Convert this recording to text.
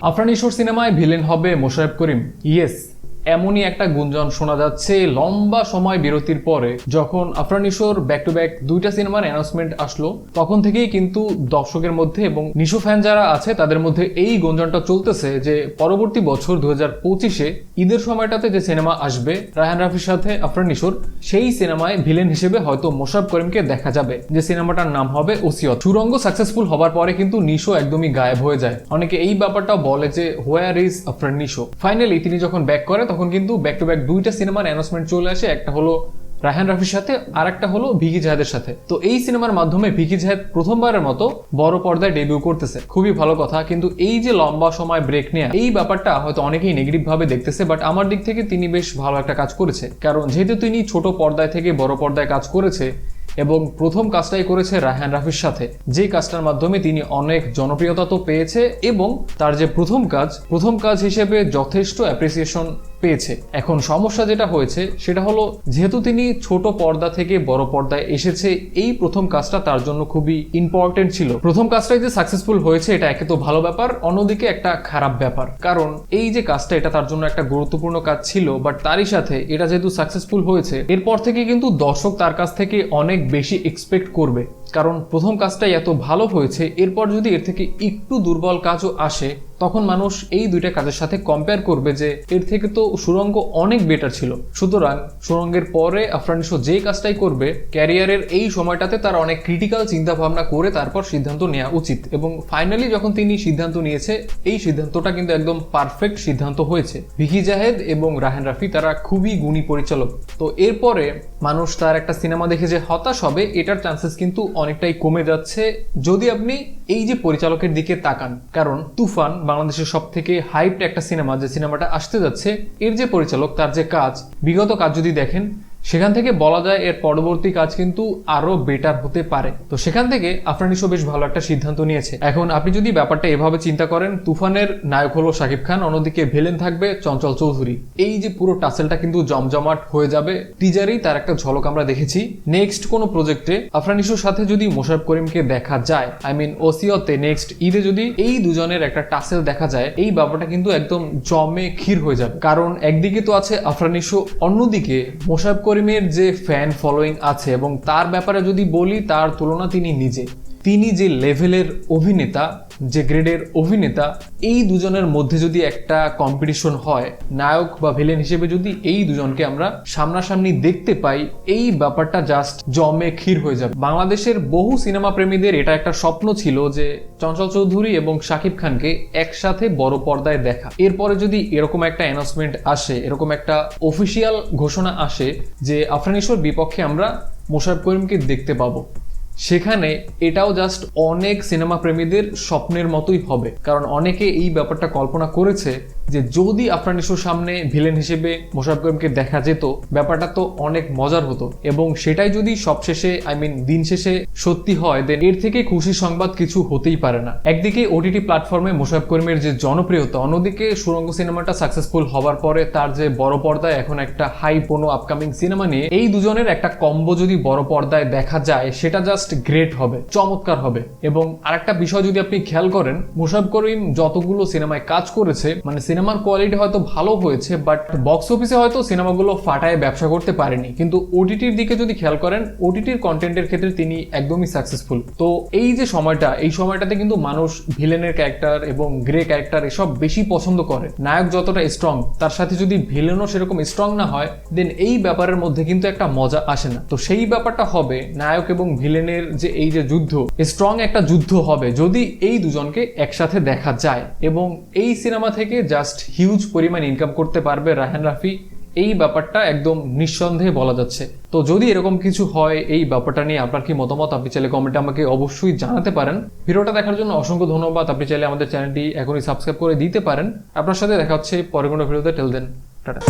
আফরান সিনেমায় ভিলেন হবে মোশারফ করিম। ইয়েস এমনই একটা গুঞ্জন শোনা যাচ্ছে লম্বা সময় বিরতির পরে। যখন আফরান ঈশ্বর ব্যাক টু ব্যাক দুইটা সিনেমার অ্যানাউন্সমেন্ট আসলো, তখন থেকেই কিন্তু দর্শকের মধ্যে এবং নিশু ফ্যান যারা আছে, তাদের মধ্যে এই গুঞ্জনটা চলতেছে যে পরবর্তী বছর দু হাজার পঁচিশে ঈদের সময়টাতে যে সিনেমা আসবে, রায়হান রাফির সাথে আফরান ঈশ্বর সেই সিনেমায় ভিলেন হিসেবে হয়তো মোশারফ করিমকে দেখা যাবে, যে সিনেমাটার নাম হবে ওসিয়ত। সুরঙ্গ সাকসেসফুল হবার পরে কিন্তু নিশো একদমই গায়েব হয়ে যায়। অনেকে এই ব্যাপারটাও বলে যে where is Afran Nisho? Finally তিনি যখন ব্যাক করে, তখন কিন্তু ব্যাক টু ব্যাক দুইটা সিনেমার অ্যানাউন্সমেন্ট চলে আসে। একটা হলো রায়হান রাফির সাথে আর একটা হলো ভিকি জাহেদের সাথে। তো এই সিনেমার মাধ্যমে ভিকি জাহেদ প্রথমবারের মতো বড় পর্দায় ডেবিউ করতেছে। খুবই ভালো কথা, কিন্তু এই যে লম্বা সময় ব্রেক নেয়া, এই ব্যাপারটা হয়তো অনেকেই নেগেটিভ ভাবে দেখতেছে বাট আমার দিক থেকে তিনি বেশ ভালো একটা কাজ করেছে। কারণ যেহেতু তিনি ছোট পর্দায় থেকে বড় পর্দায় কাজ করেছে এবং প্রথম কাজটাই করেছে রায়হান রাফির সাথে, যে কাজটার মাধ্যমে তিনি অনেক জনপ্রিয়তা তো পেয়েছে এবং তার যে প্রথম কাজ প্রথম কাজ হিসেবে যথেষ্ট অ্যাপ্রিসিয়েশন পেয়েছে। এখন সমস্যা যেটা হয়েছে, সেটা হলো যেহেতু তিনি ছোট পর্দা থেকে বড় পর্দায় এসেছে, এই প্রথম কাজটা তার জন্য খুবই ইম্পর্টেন্ট ছিল। প্রথম কাজটাই যে সাকসেসফুল হয়েছে, এটা একে তো ভালো ব্যাপার, অন্যদিকে একটা খারাপ ব্যাপার। কারণ এই যে কাজটা, এটা তার জন্য একটা গুরুত্বপূর্ণ কাজ ছিল বাট তারই সাথে এটা যেহেতু সাকসেসফুল হয়েছে, এরপর থেকে কিন্তু দর্শক তার কাছ থেকে অনেক বেশি এক্সপেক্ট করবে। কারণ প্রথম কাজটাই এত ভালো হয়েছে, এরপর যদি এর থেকে একটু দুর্বল কাজও আসে, তখন মানুষ এই দুইটা কাজের সাথে কম্পেয়ার করবে যে এর থেকে তো সুরঙ্গ অনেক বেটার ছিল। সুতরাং সুরঙ্গের পরে আফরানিশো যে কাজটাই করবে ক্যারিয়ারের এই সময়টাতে তার অনেক ক্রিটিক্যাল চিন্তা ভাবনা করে তারপর সিদ্ধান্ত নেওয়া উচিত এবং ফাইনালি যখন তিনি সিদ্ধান্ত নিয়েছে, এই সিদ্ধান্তটা কিন্তু একদম পারফেক্ট সিদ্ধান্ত হয়েছে। ভিকি জাহেদ এবং রাহেন রাফি তারা খুবই গুণী পরিচালক। তো এরপরে মানুষ তার একটা সিনেমা দেখে যে হতাশ হবে, এটার চান্সেস কিন্তু অনেকটাই কমে যাচ্ছে। যদি আপনি এই যে পরিচালকের দিকে তাকান, কারণ তুফান বাংলাদেশের সব থেকে হাইপ একটা সিনেমা, যে সিনেমাটা আসতে যাচ্ছে, এর যে পরিচালক, তার যে কাজ, বিগত কাজ যদি দেখেন সেখান থেকে বলা যায় এর পরবর্তী কাজ কিন্তু আরও বেটার হতে পারে। তো সেখান থেকে আফরানিশো বেশ ভালো একটা সিদ্ধান্ত নিয়েছে। এখন আপনি যদি ব্যাপারটা এভাবে চিন্তা করেন, তুফানের নায়ক হলো শাকিব খান, অন্যদিকে ভিলেন থাকবে চঞ্চল চৌধুরী। এই যে পুরো টাসেলটা কিন্তু জমজমাট হয়ে যাবে টিজারেই তার একটা ঝলক আমরা দেখেছি। নেক্সট কোন প্রজেক্টে আফরানিশোর সাথে যদি মোশারফ করিমকে দেখা যায় আই মিন ওসিয়তে নেক্সট ঈদে যদি এই দুজনের একটা টাসেল দেখা যায়, এই ব্যাপারটা কিন্তু একদম জমে ক্ষীর হয়ে যাবে। কারণ একদিকে তো আছে আফরানিশো অন্যদিকে মোশারফ করিমের যে ফ্যান ফলোয়িং আছে এবং তার ব্যাপারে যদি বলি তার তুলনা তিনি নিজে। তিনি যে লেভেলের অভিনেতা, যে গ্রেডের অভিনেতা, এই দুজনের মধ্যে যদি একটা কম্পিটিশন হয়, নায়ক বা ভিলেন হিসেবে যদি এই দুজনকে আমরা সামনাসামনি দেখতে পাই, এই ব্যাপারটা জাস্ট জমে ক্ষীর হয়ে যাবে। বাংলাদেশের বহু সিনেমা প্রেমীদের এটা একটা স্বপ্ন ছিল যে চঞ্চল চৌধুরী এবং শাকিব খানকে একসাথে বড় পর্দায় দেখা। এরপরে যদি এরকম একটা অ্যানাউন্সমেন্ট আসে, এরকম একটা অফিসিয়াল ঘোষণা আসে যে আফরানিশোর বিপক্ষে আমরা মোশারফ করিমকে দেখতে পাবো। সেখানে এটাও জাস্ট অনেক সিনেমা প্রেমীদের স্বপ্নের মতোই হবে। কারণ অনেকে এই ব্যাপারটা কল্পনা করেছে যে যদি আফরানিসোর সামনে ভিলেন হিসেবে মোশারফ করিমকে দেখা যেত, ব্যাপারটা তো অনেক মজার হতো। এবং সেটাই যদি সবশেষে আই মিন দিন শেষে সত্যি হয় দেন এর থেকে খুশি সংবাদ কিছু হতেই পারে না। একদিকে ওটিটি প্ল্যাটফর্মে মোশারফ করিমের যে জনপ্রিয়তা, অন্যদিকে সুরঙ্গ সিনেমাটা সাকসেসফুল হবার পরে তার যে বড় পর্দায় এখন একটা হাই কোনো আপকামিং সিনেমা নিয়ে, এই দুজনের একটা কম্বো যদি বড় পর্দায় দেখা যায়, সেটা জাস্ট গ্রেট হবে, চমৎকার হবে। এবং আরেকটা বিষয় যদি আপনি খেয়াল করেন মুশারফ করিম যতগুলো সিনেমায় কাজ করেছে মানে সিনেমার কোয়ালিটি হয়তো ভালো হয়েছে বাট বক্স অফিসে হয়তো সিনেমাগুলো ফাটায় ব্যবসা করতে পারেনি। কিন্তু ওটিটির দিকে যদি খেয়াল করেন ওটিটির কন্টেন্টের ক্ষেত্রে তিনি একদমই সাকসেসফুল তো এই যে সময়টা, এই সময়টাতে কিন্তু মানুষ ভিলেনের ক্যারেক্টার এবং গ্রে ক্যারেক্টার এসব বেশি পছন্দ করে। নায়ক যতটা স্ট্রং তার সাথে যদি ভিলেনও সেরকম স্ট্রং না হয় দেন এই ব্যাপারের মধ্যে কিন্তু একটা মজা আসে না। তো সেই ব্যাপারটা হবে, নায়ক এবং ভিলেনের যে এই যে যুদ্ধ স্ট্রং একটা যুদ্ধ হবে যদি এই দুজনকে একসাথে দেখা যায়। এবং এই সিনেমা থেকে জাস্ট হিউজ পরিমাণ ইনকাম করতে পারবে রাহান রাফি, এই ব্যাপারটা একদম নিঃসন্দেহে বলা যাচ্ছে। তো যদি এরকম কিছু হয় এই ব্যাপারটা নিয়ে আপনার কি মতামত? আপনি চাইলে কমেন্টে আমাকে অবশ্যই জানাতে পারেন। ভিডিওটা দেখার জন্য অসংখ্য ধন্যবাদ। আপনি চাইলে আমাদের চ্যানেলটি এখনই সাবস্ক্রাইব করে দিতে পারেন। আপনার সাথে দেখা হচ্ছে পরে কোনো ভিডিওতে। Till then tata.